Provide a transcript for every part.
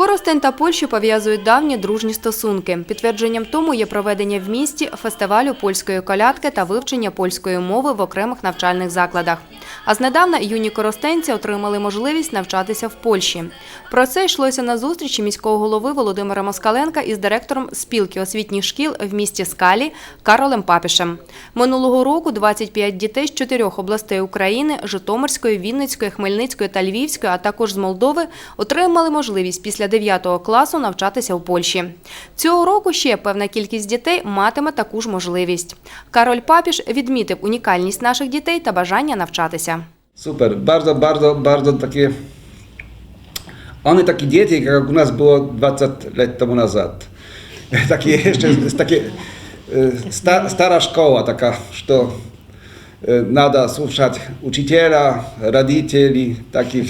Коростень та Польщу пов'язують давні дружні стосунки. Підтвердженням тому є проведення в місті фестивалю польської колядки та вивчення польської мови в окремих навчальних закладах. А знедавна юні коростенці отримали можливість навчатися в Польщі. Про це йшлося на зустрічі міського голови Володимира Москаленка із директором спілки освітніх шкіл в місті Скалі Каролем Папішем. Минулого року 25 дітей з чотирьох областей України – Житомирської, Вінницької, Хмельницької та Львівської, а також з Молдови – отримали можливість після 9 класу навчатися в Польщі. Цього року ще певна кількість дітей матиме таку ж можливість. Кароль Папіш відмітив унікальність наших дітей та бажання навчатися. Super, bardzo, bardzo, bardzo takie. One takie dzieci, jak u nas było 20 lat temu nazad. Takie jeszcze jest takie e, sta, stara nada słuchać uczyciela, rodzicieli, taki,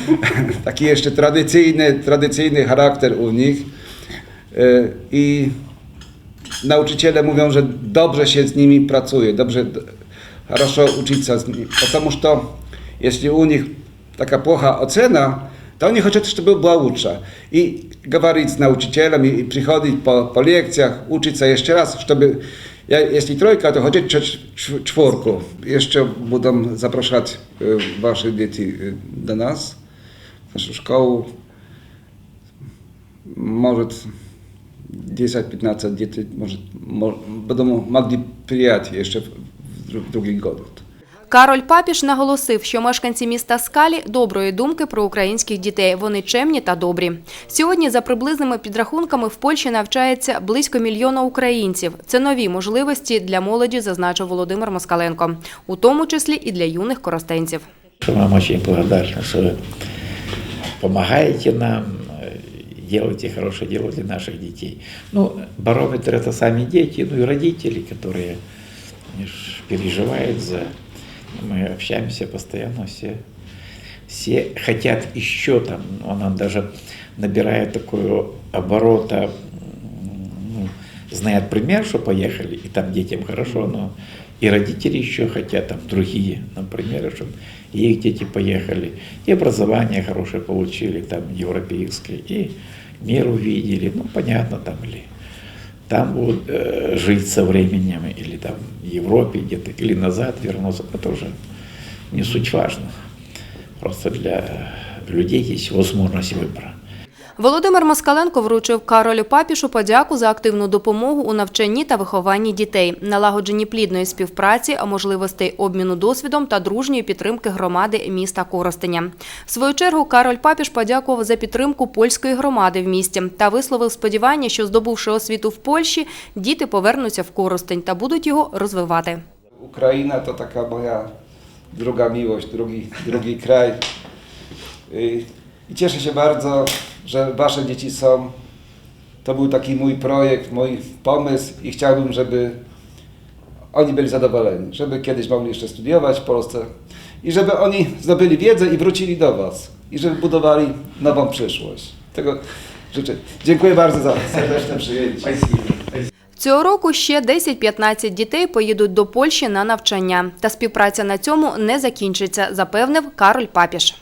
taki jeszcze tradycyjny, tradycyjny charakter u nich. E, I nauczyciele mówią, że dobrze się z nimi pracuje, dobrze, хорошо учиться z nimi. Потому что jeśli u nich taka płocha ocena, to oni chcą, żeby była lepsza. I говорить z nauczycielem i, i przychodzić po, po lekcjach, uczyć się jeszcze raz, żeby ja, jeśli trojka, to cz- czwórku. Jeszcze będą zapraszać e, wasze dzieci e, do nas, w naszą szkołę. Może 10-15 dzieci może, mo- będą mogli przyjechać jeszcze w, w, w drugi gод. Кароль Папіш наголосив, що мешканці міста Скалі доброї думки про українських дітей. Вони чемні та добрі. Сьогодні, за приблизними підрахунками, в Польщі навчається близько мільйона українців. Це нові можливості для молоді, зазначив Володимир Москаленко, у тому числі і для юних коростенців. Что вам очень благодарны, что вы помогаете нам, э, делаете хорошее дело для наших детей. Ну, барометр это сами дети, ну и родители, которые они ж переживают за... Мы общаемся постоянно, все, все хотят еще там, она даже набирает такого оборота, ну, знает пример, что поехали, и там детям хорошо, но и родители еще хотят, там другие, например, чтобы и их дети поехали, и образование хорошее получили, там европейское, и мир увидели, ну понятно, там или там будут э, жить со временем, или там в Европе где-то, или назад вернуться, это уже не суть важно. Просто для людей есть возможность выбора. Володимир Москаленко вручив Каролю Папішу подяку за активну допомогу у навчанні та вихованні дітей, налагодженні плідної співпраці, можливостей обміну досвідом та дружньої підтримки громади міста Коростеня. В свою чергу Кароль Папіш подякував за підтримку польської громади в місті та висловив сподівання, що здобувши освіту в Польщі, діти повернуться в Коростень та будуть його розвивати. Ukraina to taka moja druga miłość, drugi, drugi kraj. I cieszę że Wasze dzieci są. To był taki mój projekt, mój pomysł i chciałbym, żeby oni byli zadowoleni, żeby kiedyś mogli jeszcze studiować w Polsce i żeby oni zdobyli wiedzę i wrócili do Was i żeby budowali nową przyszłość. Tego życzę. Dziękuję bardzo za serdeczne przyjęcie. Цього року ще 10-15 дітей поїдуть до Польщі на навчання. Та співпраця на цьому не закінчиться, запевнив Кароль Папіш.